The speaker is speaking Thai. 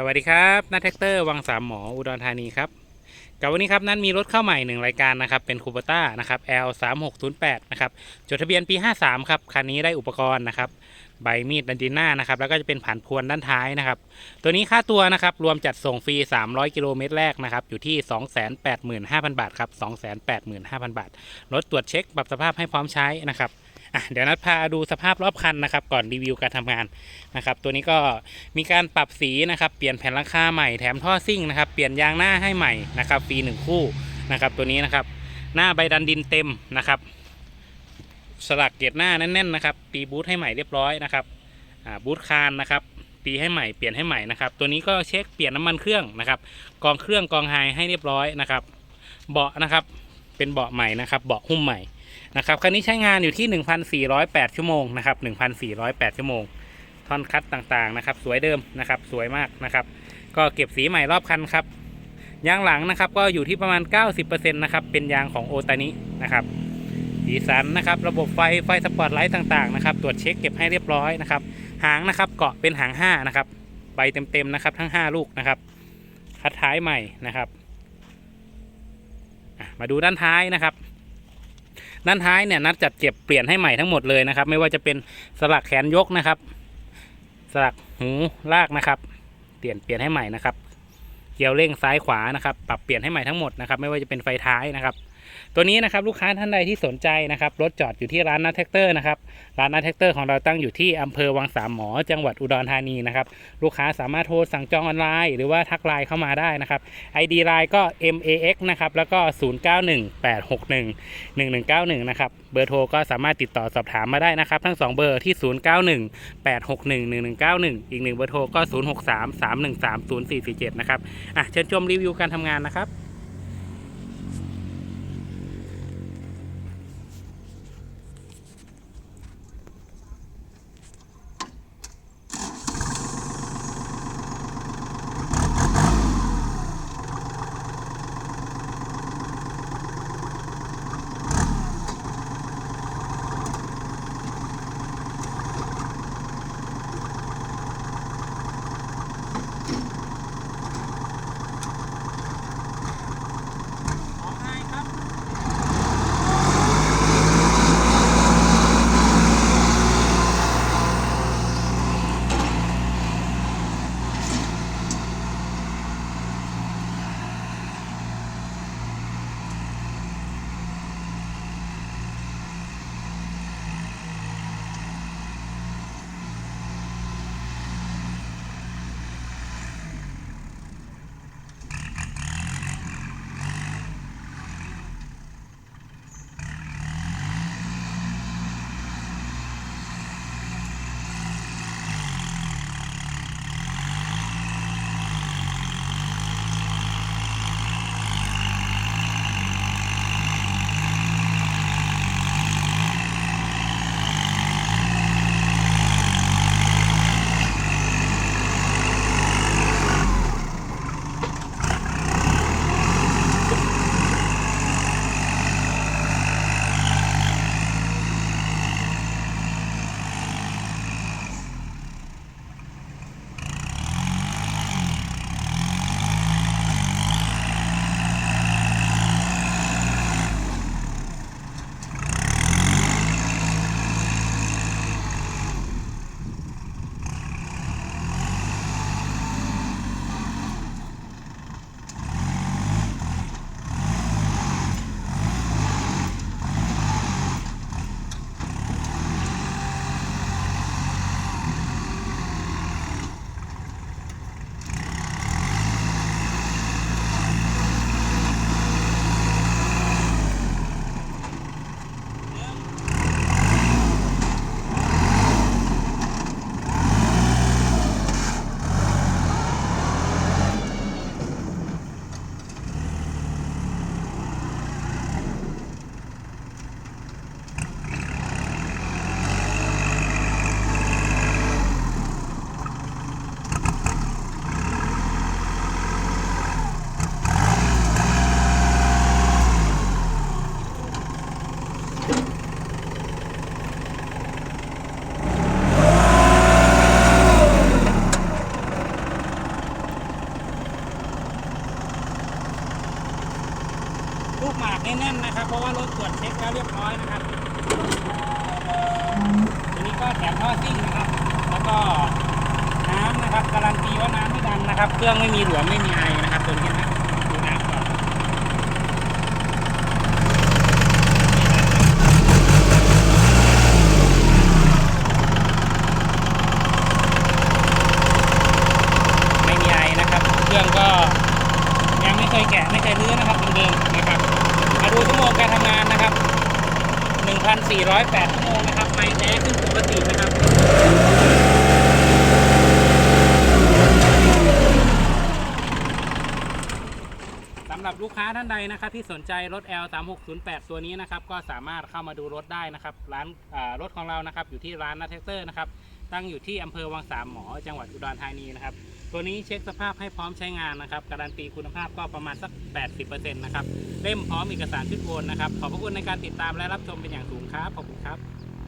สวัสดีครับนัทแท็กเตอร์วังสามหมออุดรธานีครับกับวันนี้ครับนั้นมีรถเข้าใหม่หนึ่งรายการนะครับเป็นคูปต้านะครับ L 3 6 0 8นะครับจดทะเบียนปี 53 ครับคันนี้ได้อุปกรณ์นะครับใบมีดดันดินหน้านะครับแล้วก็จะเป็นผ่านพวนด้านท้ายนะครับตัวนี้ค่าตัวนะครับรวมจัดส่งฟรี 300 กิโลเมตรแรกนะครับอยู่ที่ 285,000 บาทครับ285,000 บาทรถตรวจเช็คปรับสภาพให้พร้อมใช้นะครับ อะเดี๋ยวนัดพาดูสภาพรอบคันนะครับ ก่อนรีวิวการทำงานนะครับ ตัวนี้ก็มีการปรับสีนะครับ เปลี่ยนแผ่นหลังคาใหม่แถมท่อซิ่งนะครับ เปลี่ยนยางหน้าให้ใหม่นะครับฟรีหนึ่งคู่นะครับ ตัวนี้นะครับ หน้าใบดันดินเต็มนะครับ สลักเกียร์หน้าแน่นๆนะครับ ปีบูทให้ใหม่เรียบร้อยนะครับอ่าบูทคานนะครับปีให้ใหม่เปลี่ยนให้ใหม่นะครับ ตัวนี้ก็เช็คเปลี่ยนน้ำมันเครื่องนะครับ กองเครื่องกองไฮให้เรียบร้อยนะครับ เบาะนะครับ เป็นเบาะใหม่นะครับ เบาะหุ้มใหม่ นะครับคันนี้ใช้งานอยู่ที่ 1,408 ชั่วโมงนะครับ1,408 ชั่วโมงท่อนคัดต่างๆนะครับ สวยเดิมนะครับ สวยมากนะครับ ก็เก็บสีใหม่รอบคันครับยางหลังนะครับ ก็อยู่ที่ประมาณ 90%นะครับเป็นยางของโอตานินะครับสีสันนะครับ ระบบไฟไฟสปอตไลท์ต่างๆนะครับ ตรวจเช็คเก็บให้เรียบร้อยนะครับ หางนะครับเกาะเป็นหาง 5 นะครับใบเต็มๆนะครับ ทั้ง 5 ลูกนะครับคัดท้ายใหม่นะครับ มาดูด้านท้ายนะครับ ด้านท้ายเนี่ยนัดจัดเก็บเปลี่ยนให้ใหม่ทั้งหมดเลยนะครับ ไม่ว่าจะเป็นสลักแขนยกนะครับ สลักหูลากนะครับ เปลี่ยนเปลี่ยนให้ใหม่นะครับ เกียวเร่งซ้ายขวานะครับ ปรับเปลี่ยนให้ใหม่ทั้งหมดนะครับ ไม่ว่าจะเป็นไฟท้ายนะครับ ตัวนี้นะครับลูกค้าท่านใดที่สนใจนะครับรถจอดอยู่ที่ร้านนัทแท็กเตอร์นะครับร้านนัทแท็กเตอร์ของเราตั้งอยู่ที่อำเภอวังสามหมอจังหวัดอุดรธานีนะครับลูกค้าสามารถโทรสั่งจองออนไลน์หรือว่าทักไลน์เข้ามาได้นะครับ ID ไลน์ก็ MAX นะครับแล้วก็ 091861 1191 นะครับเบอร์โทรก็สามารถติดต่อสอบถามมาได้นะครับทั้ง 2 เบอร์ที่ 091 861 1191 อีกหนึ่งเบอร์โทรก็ 063 313 0447 นะครับอะเชิญชมรีวิวการทำงานนะครับ ลูกหมากแน่นๆนะครับ เพราะว่ารถตรวจเช็คแล้วเรียบร้อยนะครับทีนี้ก็แถมท่อซิ่งนะครับ แล้วก็น้ำนะครับการันตีว่าน้ำไม่ดันนะครับ เครื่องไม่มีหลวมไม่มีไอนะครับตัวนี้นะดูน้ำก่อนไม่มีไอนะครับ เครื่องก็ยังไม่เคยแกะไม่เคยรื้อนะครับเดิมๆนะครับ มาดูชั่วโมงการทำงานนะครับ 1,408ชั่วโมงนะครับ ไม่แท้ขึ้นปกตินะครับสำหรับลูกค้าท่านใดนะครับ ที่สนใจรถ L 3 6 0 8ตัวนี้นะครับ ก็สามารถเข้ามาดูรถได้นะครับ ร้านรถของเรานะครับ อยู่ที่ร้านนัทเทคเตอร์นะครับ ตั้งอยู่ที่อำเภอวังสามหมอ จังหวัดอุดรธานีนะครับ ตัวนี้เช็คสภาพให้พร้อมใช้งานนะครับ การันตีคุณภาพก็ประมาณสัก 80%นะครับเล่มพร้อมเอกสารชุดโอนนะครับขอบพระคุณในการติดตามและรับชมเป็นอย่างสูงครับขอบคุณครับ